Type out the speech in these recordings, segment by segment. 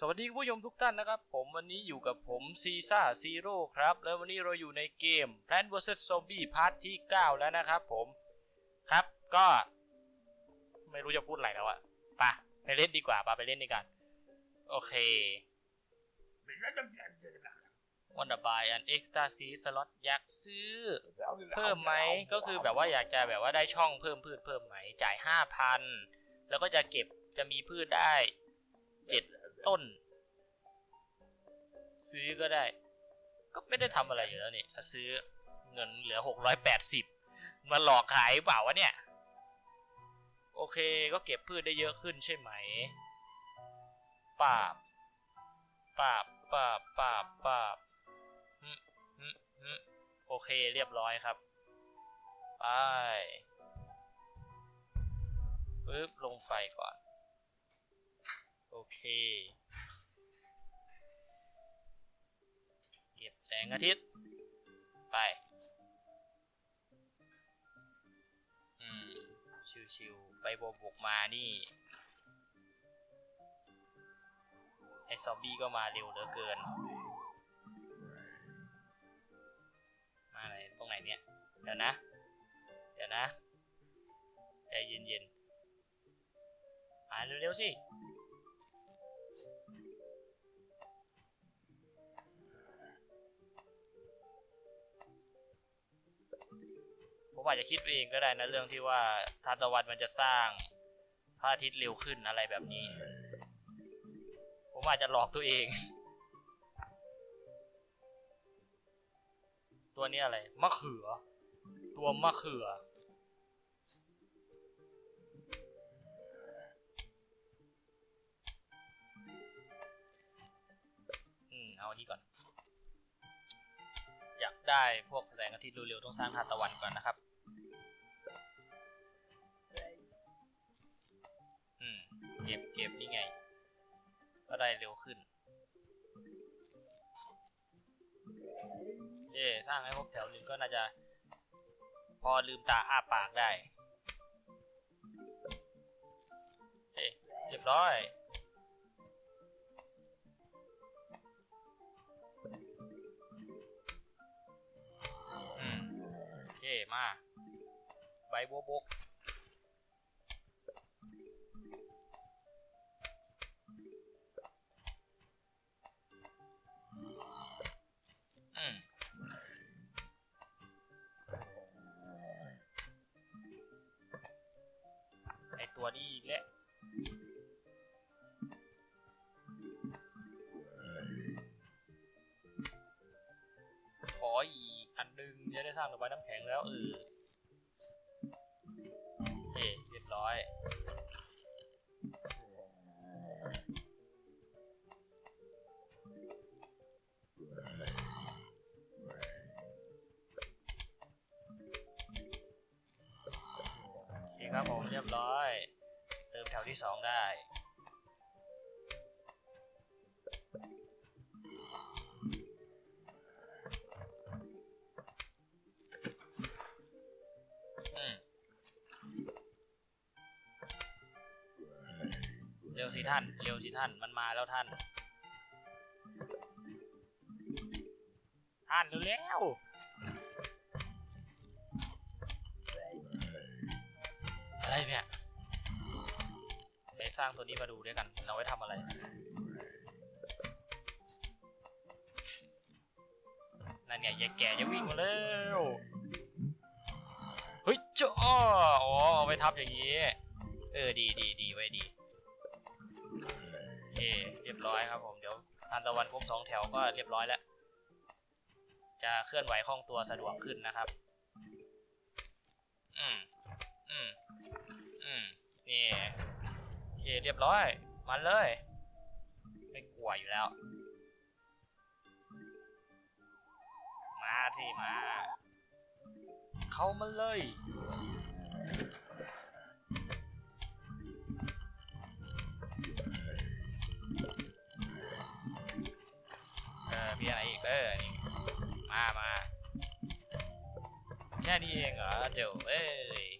สวัสดีคุณผู้ชมทุกท่านนะครับ ผมวันนี้อยู่กับผมซีซ่าซีโร่ครับ แล้ววันนี้เราอยู่ในเกม Plant vs Zombie พาร์ทที่ 9 แล้วนะครับผมครับก็ไม่รู้จะพูดอะไรแล้วอะไปะไปเล่นดีกว่าปะไปเล่นดีกัน โอเค วันดบายอันเอ็กซ์ตาซีสล็อตอยากซื้อ เพิ่มไหมก็คือแบบว่าอยากจะแบบว่าได้ช่องเพิ่มพืชเพิ่มไหมจ่ายห้าพันแล้วก็จะเก็บจะมีพืชได้เจ็ด ต้น ซื้อก็ได้ ก็ไม่ได้ทำอะไรอยู่แล้วนี่ซื้อเงินเหลือหกร้อยแปดสิบมาหลอกขายเปล่าวะเนี่ย โอเคก็เก็บพืชได้เยอะขึ้นใช่ไหมปาบปาบปาบปาบปาบฮึฮึฮึโอเคเรียบร้อยครับ ไปปึ๊บลงไฟก่อน เค เก็บแสงอาทิตย์ ไป อืม ชิวๆ ไปบวกบวกมานี่ ไอซอมบี้ก็มาเร็วเหลือเกิน มาไหนตรงไหนเนี่ย เดี๋ยวนะ เดี๋ยวนะ ใจเย็นๆ มาเร็วๆสิ ผมอาจจะคิดเองก็ได้นะเรื่องที่ว่าทานตะวันมันจะสร้างพระอาทิตย์เร็วขึ้นอะไรแบบนี้ ผมอาจจะหลอกตัวเอง ตัวนี้อะไรมะเขือ ตัวมะเขือ อืม เอาอันนี้ก่อน อยากได้พวกแสงอาทิตย์เร็วๆต้องสร้างทานตะวันก่อนนะครับ เก็บเก็บนี่ไง ก็ได้เร็วขึ้นเย่สร้างให้พวกแถวหนึ่งก็น่าจะ พอลืมตาอ้าปากได้เฮ้เรียบร้อยอืมโอเคมาใบบัวบก ตัวนี้แหละขออีกอันหนึงจะได้สร้างระบายน้ำแข็งแล้วเออโอเคเรียบร้อย เรียบร้อย เติมแถวที่สองได้ เร็วสิท่าน เร็วสิท่าน มันมาแล้วท่าน ท่านเร็วๆ อะไรเนี่ยไปสร้างตัวนี้มาดูด้วยกัน เราไว้ทำอะไร นั่นเนี่ยยายแก่จะวิ่งมาแล้วเฮ้ยจ้าอ๋อเอาไปทับอย่างนี้ เออดีดีดีไว้ดีโอเรียบร้อยครับผมเดี๋ยวทานตะวันครบสองแถวก็เรียบร้อยแล้ว จะเคลื่อนไหวคล่องตัวสะดวกขึ้นนะครับ อืม นี่โอเคเรียบร้อย มันเลย ไม่กลัวอยู่แล้ว มาสิมา เข้ามาเลยเออมีอะไรอีกเออนี่มามาแค่นี้เองเหรอเจ๋วเอ้ย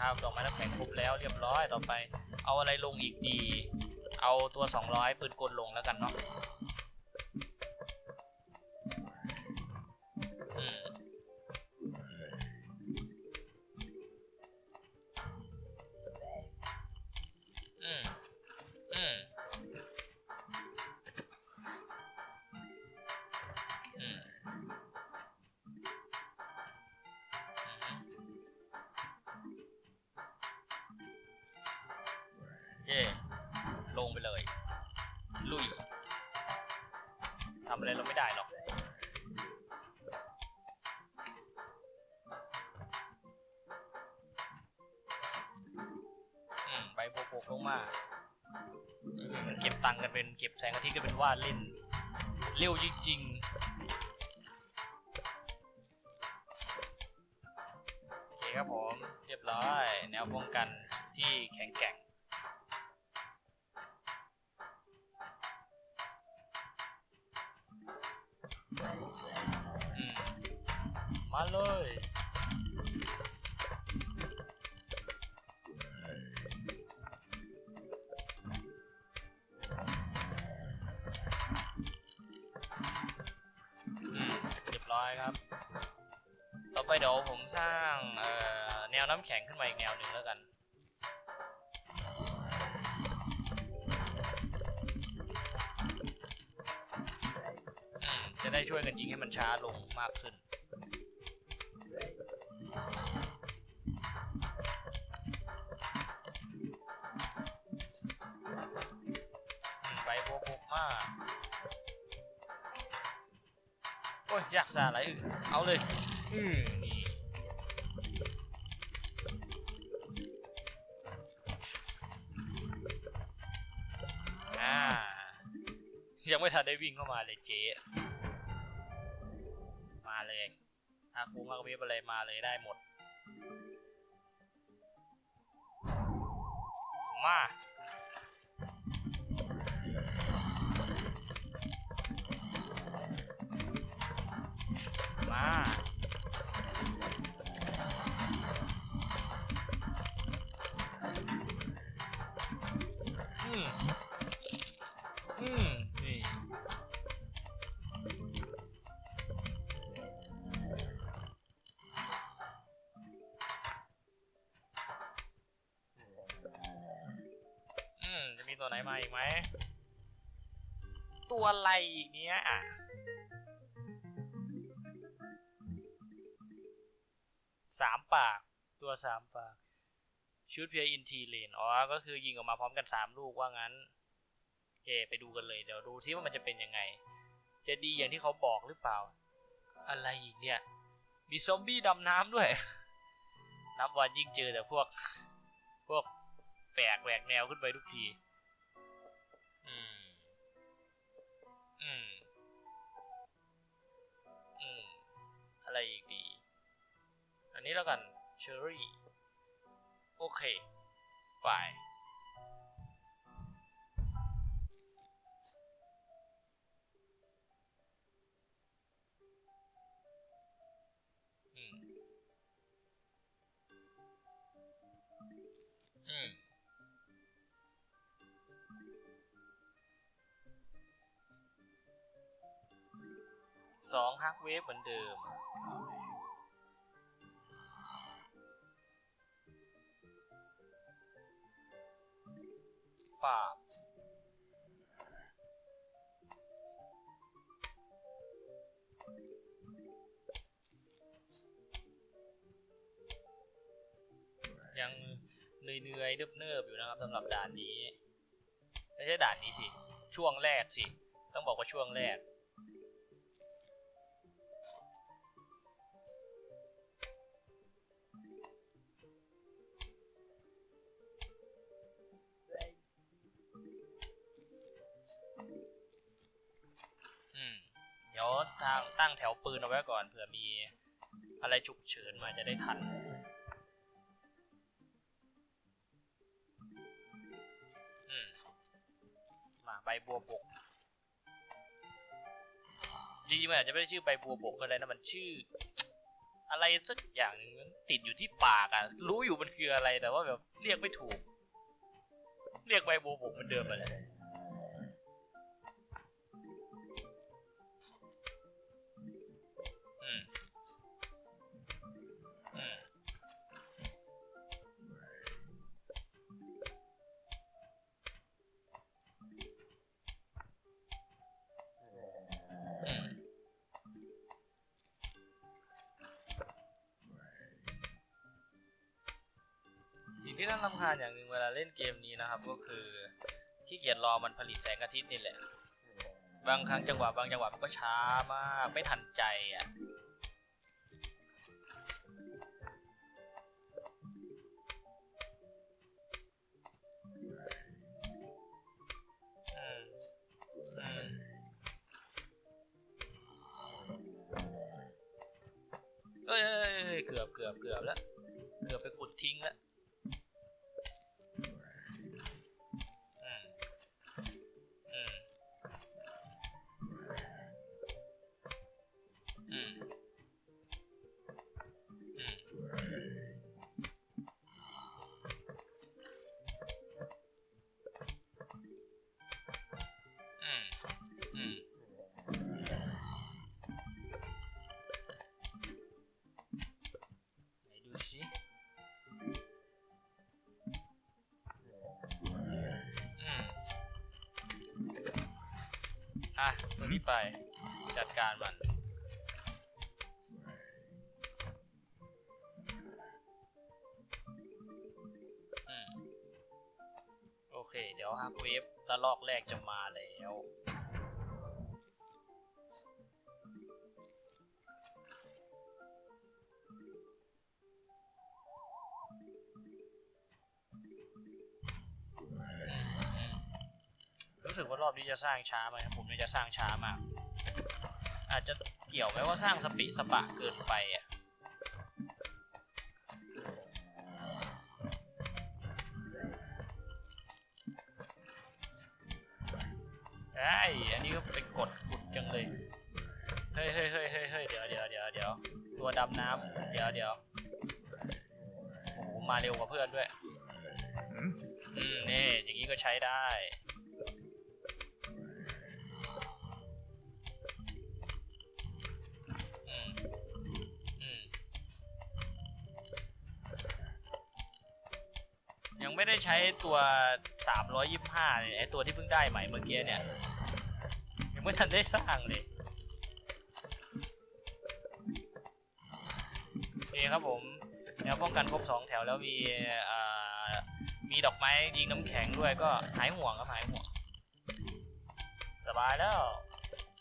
ครับ ดอกไม้น้ำแข็งครบแล้วเรียบร้อยต่อไป เอาอะไรลงอีกดี เอาตัว 200ปืนกลลงแล้วกันเนาะ ยลุยทำอะไรเราไม่ได้หรอก อืมใบโปกๆลงมาเก็บตังค์กันเป็นเก็บแสงอาทิตย์กันเป็นว่าเล่น เร็วจริงๆโอเคครับผม เรียบร้อย แนวป้องกันที่แข็งแกร่ง มาเลยอืมเรียบร้อยครับ ต่อไปเดี๋ยวผมสร้างแนวน้ำแข็งขึ้นมาอีกแนวหนึ่งแล้วกันอืมจะได้ช่วยกันยิงให้มันช้าลงมากขึ้น มาโอ้ยอยากสาอะไรอื่นเอาเลย อืมนี่อ่า ยังไม่ทันได้วิ่งเข้ามาเลยเจ๊ มาเลยอาคูมากเวฟอะไรมาเลยได้หมด มา มีตัวไหนมาอีกไหม ตัวอะไรอีกเนี้ยอะ สามปาก ตัวสามปาก ชุดเพียอินทีเลน อ๋อ ก็คือยิงออกมาพร้อมกันสามลูกว่างั้นโอเคไปดูกันเลย เดี๋ยวดูที่ว่ามันจะเป็นยังไง จะดีอย่างที่เขาบอกหรือเปล่า อะไรอีกเนี่ย มีซอมบี้ดำน้ำด้วย นับวันยิ่งเจอแต่พวก พวกแปลกแหวกแนวขึ้นไปทุกที อะไรอีกดี อันนี้แล้วกันเชอรี่ โอเค ไป อืม อืม สองฮักเวฟเหมือนเดิม ปาบยังเหนื่อยๆเนิบๆอยู่นะครับสำหรับด่านนี้ ไม่ใช่ด่านนี้สิ ช่วงแรกสิ ต้องบอกว่าช่วงแรก ทางตั้งแถวปืนเอาไว้ก่อนเผื่อมีอะไรฉุกเฉินมาจะได้ทัน อืม มาใบบัวบก จริงๆมันอาจจะไม่ได้ชื่อใบบัวบกก็ได้นะมันชื่อ อะไรสักอย่างหนึ่งติดอยู่ที่ปากอะรู้อยู่มันคืออะไรแต่ว่าแบบเรียกไม่ถูก เรียกใบโบวบกเหมันเดิมไปเลย ที่น่ารำคาญอย่างหนึ่งเวลาเล่นเกมนี้นะครับ ก็คือขี้เกียจรอมันผลิตแสงอาทิตย์นี่แหละ บางครั้งจังหวะบางจังหวะมันก็ช้ามากไม่ทันใจอะอืมอืมเอ้ยเอ้ยเอ้ยเกือบเกือบเกือบแล้ว เกือบไปขุดทิ้งแล้ว อะตัวนี้ไปจัดการมันอืมโอเค เดี๋ยวฮักเวฟระลอกแรกจะมาแล้ว รู้สึกว่ารอบนี้จะสร้างช้าไหมผมเนี่ยจะสร้างช้ามาก อาจจะเกี่ยวไหมว่าสร้างสปิสปะเกินไปอะไอ้ยอันนี้ก็ไปกดขุดจังเลยเฮ้ยเฮ้ยเฮ้ยเฮ้ยเฮ้ยเดี๋ยวเดี๋ยวเดี๋ยวเดี๋ยวตัวดำน้ำเดี๋ยวเดี๋ยวโอ้โหมาเร็วกว่าเพื่อนด้วย อืมนี่อย่างนี้ก็ใช้ได้ ไม่ได้ใช้ตัว325เนี่ยไอตัวที่เพิ่งได้ใหม่เมื่อกี้เนี่ยยังไม่ทันได้สร้างเลยโอเคครับผมแนวป้องกันครบสองแถวแล้วมีมีดอกไม้ยิงน้ำแข็งด้วยก็หายห่วงครับหายห่วงสบายแล้ว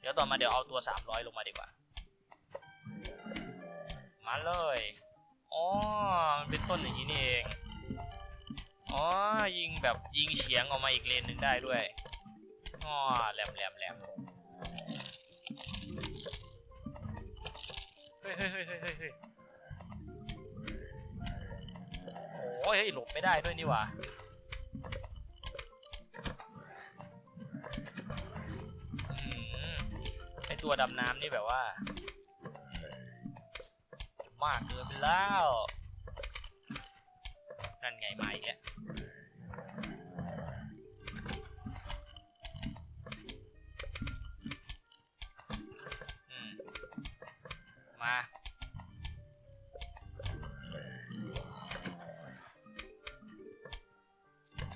เดี๋ยวต่อมาเดี๋ยวเอาตัว300ลงมาดีกว่า มาเลยอ๋อเป็นต้นอย่างนี้นี่เอง อ๋อ ยิงแบบยิงเฉียงออกมาอีกเลนหนึ่งได้ด้วยอ๋อแหลมแหลมแหลมเฮ้ยเฮ้ยเฮ้ยเฮ้ยเฮ้ยเฮ้โอ้ยเฮ้ยหลบไม่ได้ด้วยนี่หว่าอืมไอตัวดำน้ำนี่แบบว่า มากเกินไปแล้ว นั่นไงมาอีกแล้ว มา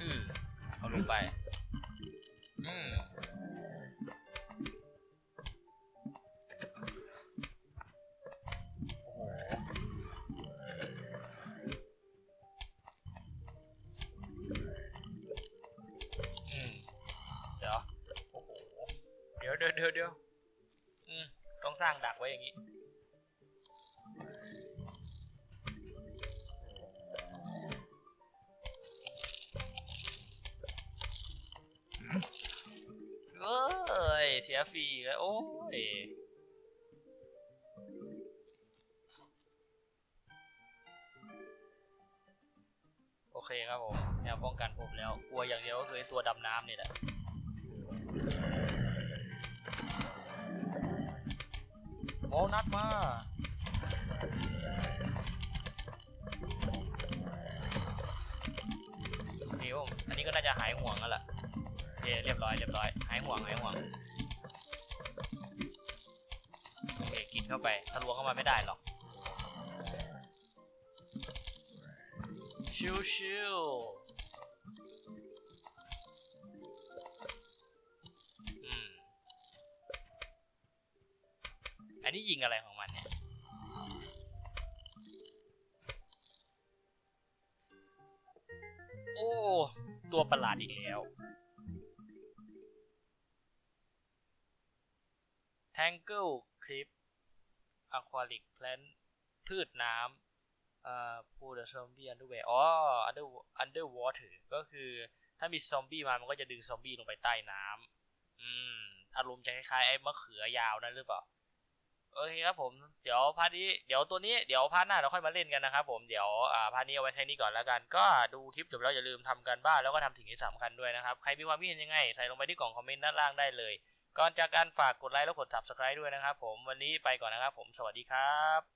อือเอาลงไป อืมเดี๋ยวโอ้โหเดี๋ยวเดี๋ยวเดี๋ยวเดี๋ยวอืมต้องสร้างดักไว้อย่างนี้ ฟรีแล้ว โอ้ยโอเคครับผมแนวป้องกันผมแล้ว กลัวอย่างเดียวก็คือตัวดำน้ำนี่แหละโมนัดมาเดี๋ยวอันนี้ก็น่าจะหายห่วงแล้วล่ะเรียบร้อยเรียบร้อย หายห่วงหายห่วง กินเข้าไปทะลวงเข้ามาไม่ได้หรอก ชิวชิวๆอันนี้ยิงอะไรของมันเนี่ย โอ้ ตัวประหลาดอีกแล้ว Tangle Clip Aquatic Plant พืชน้ำเอ่อ Pull the Zombie Underwear อ๋อ Under Underwater ก็คือถ้ามีซอมบี้มามันก็จะดึงซอมบี้ลงไปใต้น้ำอืมอารมณ์จะคล้ายๆไอ้มะเขือยาวนั่นหรือเปล่าโอเคครับผม เดี๋ยวพาร์ทนี้ เดี๋ยวตัวนี้ เดี๋ยวพาร์ทหน้าเราค่อยมาเล่นกันนะครับผม เดี๋ยวอ่าพาร์ทนี้เอาไว้แค่นี้ก่อนแล้วกัน ก็ดูคลิปจบแล้วอย่าลืมทำการบ้านแล้วก็ทำสิ่งที่สำคัญด้วยนะครับ ใครมีความคิดเห็นยังไง ใส่ลงไปที่กล่องคอมเมนต์ด้านล่างได้เลย ก่อนจากการฝากกดไลค์แล้วกด subscribe ด้วยนะครับผมวันนี้ไปก่อนนะครับผมสวัสดีครับ